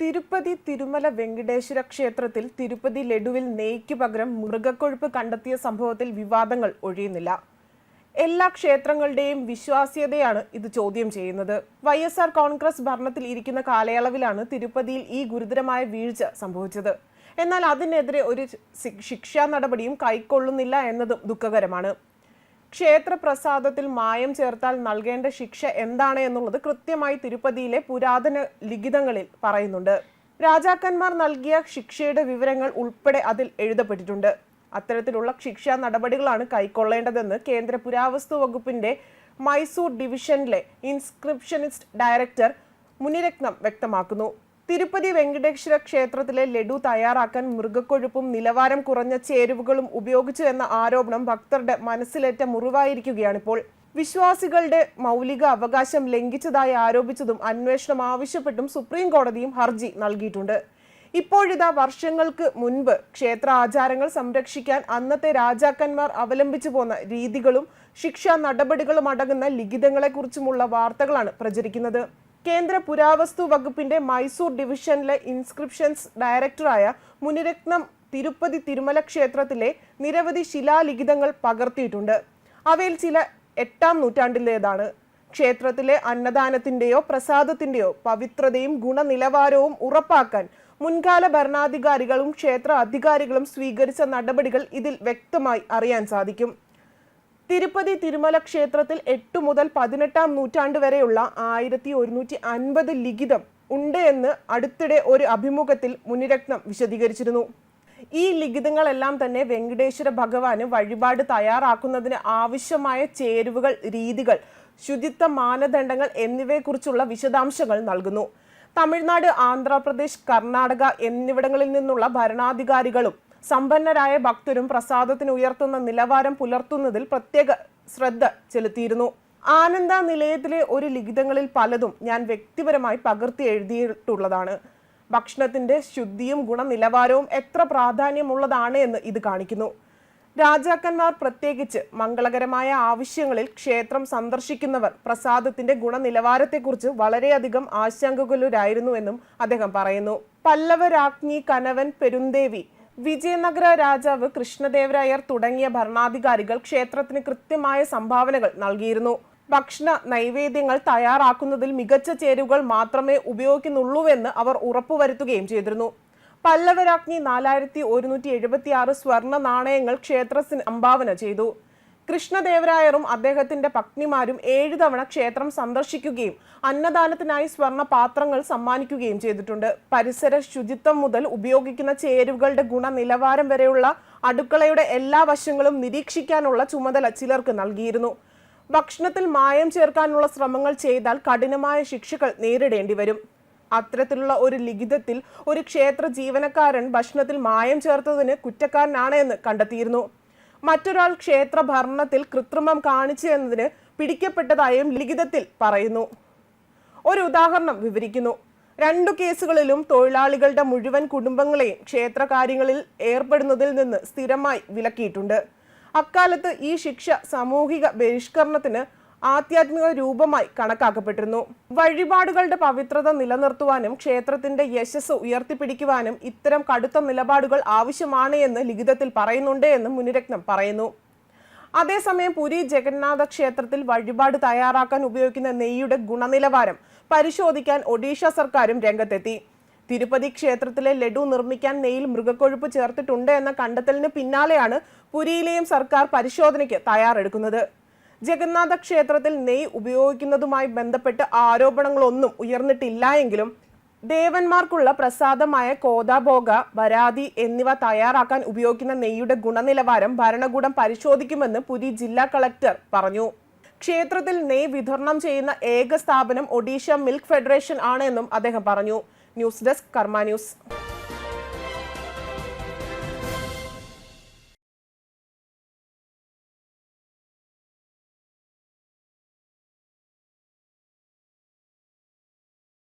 തിരുപ്പതി തിരുമല വെങ്കടേശ്വര ക്ഷേത്രത്തിൽ തിരുപ്പതി ലഡുവിൽ നെയ്ക്ക് പകരം മൃഗക്കൊഴുപ്പ് കണ്ടെത്തിയ സംഭവത്തിൽ വിവാദങ്ങൾ ഒഴിയുന്നില്ല. എല്ലാ ക്ഷേത്രങ്ങളുടെയും വിശ്വാസ്യതയാണ് ഇത് ചോദ്യം ചെയ്യുന്നത്. വൈ എസ് ആർ കോൺഗ്രസ് ഭരണത്തിൽ ഇരിക്കുന്ന കാലയളവിലാണ് തിരുപ്പതിയിൽ ഈ ഗുരുതരമായ വീഴ്ച സംഭവിച്ചത്. എന്നാൽ അതിനെതിരെ ഒരു ശിക്ഷാ നടപടിയും കൈക്കൊള്ളുന്നില്ല എന്നതും ദുഃഖകരമാണ്. ക്ഷേത്ര പ്രസാദത്തിൽ മായം ചേർത്താൽ നൽകേണ്ട ശിക്ഷ എന്താണ് എന്നുള്ളത് കൃത്യമായി തിരുപ്പതിയിലെ പുരാതന ലിഖിതങ്ങളിൽ പറയുന്നുണ്ട്. രാജാക്കന്മാർ നൽകിയ ശിക്ഷയുടെ വിവരങ്ങൾ ഉൾപ്പെടെ അതിൽ എഴുതപ്പെട്ടിട്ടുണ്ട്. അത്തരത്തിലുള്ള ശിക്ഷാ നടപടികളാണ് കൈക്കൊള്ളേണ്ടതെന്ന് കേന്ദ്ര പുരാവസ്തു വകുപ്പിന്റെ മൈസൂർ ഡിവിഷനിലെ ഇൻസ്ക്രിപ്ഷനിസ്റ്റ് ഡയറക്ടർ മുനിരത്നം വ്യക്തമാക്കുന്നു. തിരുപ്പതി വെങ്കടേശ്വര ക്ഷേത്രത്തിലെ ലഡു തയ്യാറാക്കാൻ മൃഗക്കൊഴുപ്പും നിലവാരം കുറഞ്ഞ ചേരുവകളും ഉപയോഗിച്ചു എന്ന ആരോപണം ഭക്തരുടെ മനസ്സിലേറ്റ മുറിവായിരിക്കുകയാണിപ്പോൾ. വിശ്വാസികളുടെ മൗലിക അവകാശം ലംഘിച്ചതായി ആരോപിച്ചതും അന്വേഷണം ആവശ്യപ്പെട്ടും സുപ്രീം കോടതിയും ഹർജി നൽകിയിട്ടുണ്ട്. ഇപ്പോഴിതാ വർഷങ്ങൾക്ക് മുൻപ് ക്ഷേത്ര ആചാരങ്ങൾ സംരക്ഷിക്കാൻ അന്നത്തെ രാജാക്കന്മാർ അവലംബിച്ചു പോന്ന രീതികളും ശിക്ഷാ നടപടികളും അടങ്ങുന്ന ലിഖിതങ്ങളെക്കുറിച്ചുമുള്ള വാർത്തകളാണ് പ്രചരിക്കുന്നത്. കേന്ദ്ര പുരാവസ്തു വകുപ്പിന്റെ മൈസൂർ ഡിവിഷനിലെ ഇൻസ്ക്രിപ്ഷൻസ് ഡയറക്ടറായ മുനിരത്നം തിരുപ്പതി തിരുമല ക്ഷേത്രത്തിലെ നിരവധി ശിലാലിഖിതങ്ങൾ പകർത്തിയിട്ടുണ്ട്. അവയിൽ ചില എട്ടാം നൂറ്റാണ്ടിലേതാണ്. ക്ഷേത്രത്തിലെ അന്നദാനത്തിന്റെയോ പ്രസാദത്തിന്റെയോ പവിത്രതയും ഗുണനിലവാരവും ഉറപ്പാക്കാൻ മുൻകാല ഭരണാധികാരികളും ക്ഷേത്ര അധികാരികളും സ്വീകരിച്ച നടപടികൾ ഇതിൽ വ്യക്തമായി അറിയാൻ സാധിക്കും. തിരുപ്പതി തിരുമല ക്ഷേത്രത്തിൽ എട്ട് മുതൽ പതിനെട്ടാം നൂറ്റാണ്ട് വരെയുള്ള ആയിരത്തി ഒരുന്നൂറ്റി അൻപത് ലിഖിതം ഉണ്ട് എന്ന് അടുത്തിടെ ഒരു അഭിമുഖത്തിൽ മുനിരത്നം വിശദീകരിച്ചിരുന്നു. ഈ ലിഖിതങ്ങളെല്ലാം തന്നെ വെങ്കടേശ്വര ഭഗവാന് വഴിപാട് തയ്യാറാക്കുന്നതിന് ആവശ്യമായ ചേരുവകൾ രീതികൾ ശുചിത്വ മാനദണ്ഡങ്ങൾ എന്നിവയെക്കുറിച്ചുള്ള വിശദാംശങ്ങൾ നൽകുന്നു. തമിഴ്നാട് ആന്ധ്രാപ്രദേശ് കർണാടക എന്നിവിടങ്ങളിൽ നിന്നുള്ള ഭരണാധികാരികളും സമ്പന്നരായ ഭക്തരും പ്രസാദത്തിന് ഉയർത്തുന്ന നിലവാരം പുലർത്തുന്നതിൽ പ്രത്യേക ശ്രദ്ധ ചെലുത്തിയിരുന്നു. ആനന്ദ നിലയത്തിലെ ഒരു ലിഖിതങ്ങളിൽ പലതും ഞാൻ വ്യക്തിപരമായി പകർത്തി എഴുതിയിട്ടുള്ളതാണ്. ഭക്ഷണത്തിന്റെ ശുദ്ധിയും ഗുണനിലവാരവും എത്ര പ്രാധാന്യമുള്ളതാണ് എന്ന് ഇത് കാണിക്കുന്നു. രാജാക്കന്മാർ പ്രത്യേകിച്ച് മംഗളകരമായ ആവശ്യങ്ങളിൽ ക്ഷേത്രം സന്ദർശിക്കുന്നവർ പ്രസാദത്തിന്റെ ഗുണനിലവാരത്തെക്കുറിച്ച് വളരെയധികം ആശങ്കകുലരായിരുന്നുവെന്നും അദ്ദേഹം പറയുന്നു. പല്ലവ രാജ്ഞി കനവൻ പെരുന്തേവി വിജയനഗര രാജാവ് കൃഷ്ണദേവരായർ തുടങ്ങിയ ഭരണാധികാരികൾ ക്ഷേത്രത്തിന് കൃത്യമായ സംഭാവനകൾ നൽകിയിരുന്നു. ഭക്ഷണ നൈവേദ്യങ്ങൾ തയ്യാറാക്കുന്നതിൽ മികച്ച ചേരുവകൾ മാത്രമേ ഉപയോഗിക്കുന്നുള്ളൂവെന്ന് അവർ ഉറപ്പുവരുത്തുകയും ചെയ്തിരുന്നു. പല്ലവരാജ്ഞി നാലായിരത്തി ഒരുന്നൂറ്റി എഴുപത്തി ആറ് സ്വർണ നാണയങ്ങൾ ക്ഷേത്രത്തിന് സംഭാവന ചെയ്തു. കൃഷ്ണദേവരായറും അദ്ദേഹത്തിന്റെ പത്നിമാരും ഏഴ് തവണ ക്ഷേത്രം സന്ദർശിക്കുകയും അന്നദാനത്തിനായി സ്വർണ പാത്രങ്ങൾ സമ്മാനിക്കുകയും ചെയ്തിട്ടുണ്ട്. പരിസര ശുചിത്വം മുതൽ ഉപയോഗിക്കുന്ന ചേരുവകളുടെ ഗുണനിലവാരം വരെയുള്ള അടുക്കളയുടെ എല്ലാ വശങ്ങളും നിരീക്ഷിക്കാനുള്ള ചുമതല ചിലർക്ക് നൽകിയിരുന്നു. ഭക്ഷണത്തിൽ മായം ചേർക്കാനുള്ള ശ്രമങ്ങൾ ചെയ്താൽ കഠിനമായ ശിക്ഷകൾ നേരിടേണ്ടി വരും. അത്തരത്തിലുള്ള ഒരു ലിഖിതത്തിൽ ഒരു ക്ഷേത്ര ജീവനക്കാരൻ ഭക്ഷണത്തിൽ മായം ചേർത്തതിന് കുറ്റക്കാരനാണ് എന്ന് കണ്ടെത്തിയിരുന്നു. മറ്റൊരാൾ ക്ഷേത്ര ഭരണത്തിൽ കൃത്രിമം കാണിച്ചു എന്നതിന് പിടിക്കപ്പെട്ടതായും ലിഖിതത്തിൽ പറയുന്നു. ഒരു ഉദാഹരണം വിവരിക്കുന്നു. രണ്ടു കേസുകളിലും തൊഴിലാളികളുടെ മുഴുവൻ കുടുംബങ്ങളെയും ക്ഷേത്ര കാര്യങ്ങളിൽ ഏർപ്പെടുന്നതിൽ നിന്ന് സ്ഥിരമായി വിലക്കിയിട്ടുണ്ട്. അക്കാലത്ത് ഈ ശിക്ഷ സാമൂഹിക ബഹിഷ്കരണത്തിന് ആധ്യാത്മിക രൂപമായി കണക്കാക്കപ്പെട്ടിരുന്നു. വഴിപാടുകളുടെ പവിത്രത നിലനിർത്തുവാനും ക്ഷേത്രത്തിന്റെ യശസ് ഉയർത്തിപ്പിടിക്കുവാനും ഇത്തരം കടുത്ത നിലപാടുകൾ ആവശ്യമാണ് എന്ന് ലിഖിതത്തിൽ പറയുന്നുണ്ട് എന്ന് മുനിരത്നം പറയുന്നു. അതേസമയം പുരി ജഗന്നാഥ ക്ഷേത്രത്തിൽ വഴിപാട് തയ്യാറാക്കാൻ ഉപയോഗിക്കുന്ന നെയ്യുടെ ഗുണനിലവാരം പരിശോധിക്കാൻ ഒഡീഷ സർക്കാരും രംഗത്തെത്തി. തിരുപ്പതി ക്ഷേത്രത്തിലെ ലഡു നിർമ്മിക്കാൻ നെയ്യിൽ മൃഗക്കൊഴുപ്പ് ചേർത്തിട്ടുണ്ട് എന്ന കണ്ടെത്തലിന് പിന്നാലെയാണ് പുരിയിലെയും സർക്കാർ പരിശോധനയ്ക്ക് തയ്യാറെടുക്കുന്നത്. ജഗന്നാഥ ക്ഷേത്രത്തിൽ നെയ് ഉപയോഗിക്കുന്നതുമായി ബന്ധപ്പെട്ട് ആരോപണങ്ങളൊന്നും ഉയർന്നിട്ടില്ല എങ്കിലും ദേവന്മാർക്കുള്ള പ്രസാദമായ കോതാഭോഗ വരാതി എന്നിവ തയ്യാറാക്കാൻ ഉപയോഗിക്കുന്ന നെയ്യുടെ ഗുണനിലവാരം ഭരണകൂടം പരിശോധിക്കുമെന്ന് പുരി ജില്ലാ കളക്ടർ പറഞ്ഞു. ക്ഷേത്രത്തിൽ നെയ് വിതരണം ചെയ്യുന്ന ഏക സ്ഥാപനം ഒഡീഷ മിൽക്ക് ഫെഡറേഷൻ ആണ് എന്നും അദ്ദേഹം പറഞ്ഞു. News desk Karma news.